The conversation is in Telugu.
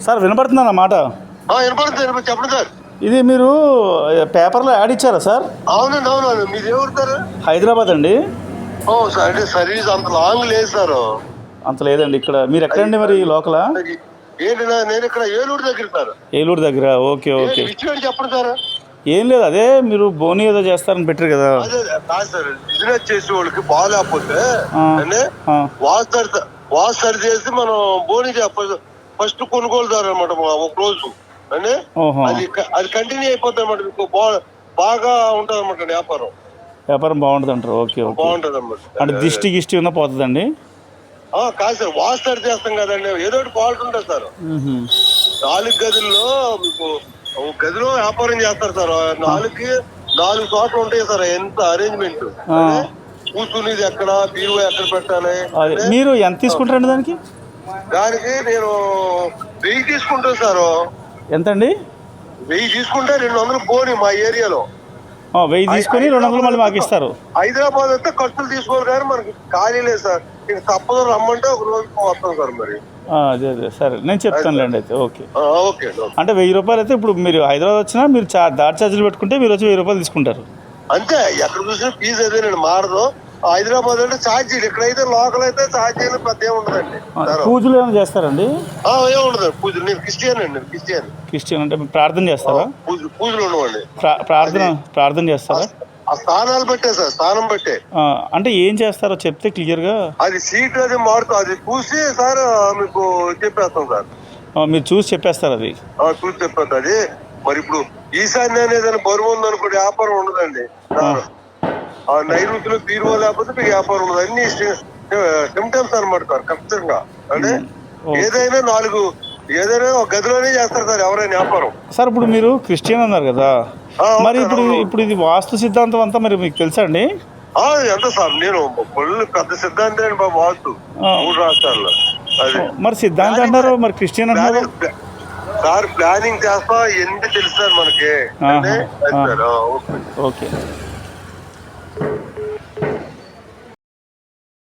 సార్ వినపడుతుందా మాట? వినపడుతుంది చెప్పండి సార్. ఇది మీరు పేపర్లో యాడ్ ఇచ్చారా సార్? అవునండి అవునవును మీరు ఎవరు సార్? హైదరాబాద్ అండి. ఓ సార్ అంటే సర్వీస్ అంత లాంగ్ లేదు సార్. అంత లేదండి ఇక్కడ మీరు ఎక్కడండి మరి లోకలా? ఏంటి నా- నేను ఇక్కడ ఏలూరు దగ్గర సార్. ఏలూరు దగ్గర ఓకే ఓకే. చెప్పండి సార్? ఏం లేదు అదే మీరు బోని ఏదో చేస్తారని పెట్టారు కదా. బిజినెస్ చేసే వాళ్ళకి బాగాలేకపోతే ఆ. వాష్ సరి చేసి మనం బోని ఫస్ట్ కొనుగోలుదారు అనమాట ఒక రోజు అంటే అది అది కంటిన్యూ అయిపోతుంది అనమాట మీకు బాగా ఉంటుంది అనమాట వ్యాపారం. వ్యాపారం బాగుంటుంది అంటారు ఓకే. బాగుంటుంది అనమాట అంటే దిష్టి గిష్టి ఉన్న పోతుందండి? ఆ, కాదు సార్ వాష్ సరి చేస్తాం కదండి. ఏదో ఒకటి ఫాల్ట్ ఉంటుంది సార్. నాలుగు గదుల్లో మీకు గదిలో వ్యాపారం చేస్తారు సార్. నాలుగుకి నాలుగు చోట్ల ఉంటాయి సార్. ఎంత అరేంజ్మెంట్. కూర్చునేది ఎక్కడ? బీరువా ఎక్కడ పెట్టాలి? అదే మీరు ఎంత తీసుకుంటారండి దానికి? దానికి నేను వెయ్యి తీసుకుంటాను సార్. ఎంతండి? వెయ్యి తీసుకుంటే రెండు వందలు పోని మా ఏరియాలో. వెయ్యి తీసుకొని రెండు వందలు మళ్ళీ మాకు ఇస్తారు. హైదరాబాద్ అయితే ఖర్చులు తీసుకోవాలి కానీ మనకి ఖాళీ లేదు సార్. ఇంక తప్పదు రమ్మంటే ఒక రోజు వస్తాం సార్ మరి. అదే అదే. సరే నేను చెప్తానులేండి అయితే. Okay okay. అంటే వెయ్యి రూపాయలు అయితే ఇప్పుడు మీరు హైదరాబాద్ వచ్చినా మీరు చా దాటి ఛార్జీలు పెట్టుకుంటే మీరు వచ్చి వెయ్యి రూపాయలు తీసుకుంటారు. అంతే ఎక్కడ చూసినా ఫీజు అదే నేను మారదు. హైదరాబాద్ అంటే ఛార్జీలు ఇక్కడైతే లోకల్ అయితే ఛార్జీలు పెద్ద ఉండదండి. పూజలు ఏమైనా చేస్తారండి? ఆ, ఏం ఉండదు పూజలు. నేను క్రిస్టియన్ అండి క్రిస్టియన్. క్రిస్టియన్ అంటే ప్రార్థన చేస్తారా? పూజ పూజలు ఉండవండి. ప్రా- ప్రార్థన ప్రార్థన చేస్తారా? ఆ స్థానాలు పెట్టే సార్ స్థానం పెట్టే. ఆ, అంటే ఏం చేస్తారో చెప్తే క్లియర్గా? అది సీట్ అది మారుతూ అది చూసి సార్ మీకు చెప్పేస్తాం సార్. మీరు చూసి చెప్పేస్తారు అది. చూసి చెప్పేస్తాం అది. మరి ఇప్పుడు ఈశాన్య అనేది ఏదైనా బరువు ఉందనుకోండి వ్యాపారం ఉండదండి. ఆ. నైరుతిలో తీరువో లేకపోతే మీకు వ్యాపారం ఉండదు. అన్ని సిమ్టమ్స్ అనమాట సార్ ఖచ్చితంగా. అంటే. ఏదైనా నాలుగు ఏదైనా ఒక గదిలోనే చేస్తారు సార్ ఎవరైనా వ్యాపారం. సార్ ఇప్పుడు మీరు క్రిస్టియన్ అన్నారు కదా. మరి ఇప్పుడు. ఇప్పుడు ఇది వాస్తు సిద్ధాంతం అంతా మరి మీకు తెలుసా అండి? ఎంత సార్ నేను ఫుల్ పెద్ద సిద్ధాంతం అండి బాబు వాస్తు. మూడు రాష్ట్రాల్లో. అది. మరి సిద్ధాంతం అంటారు మరి క్రిస్టియన్ ప్లానింగ్ సార్ ప్లానింగ్ చేస్తా ఎన్ని తెలుసు సార్ మనకి. ఓకే.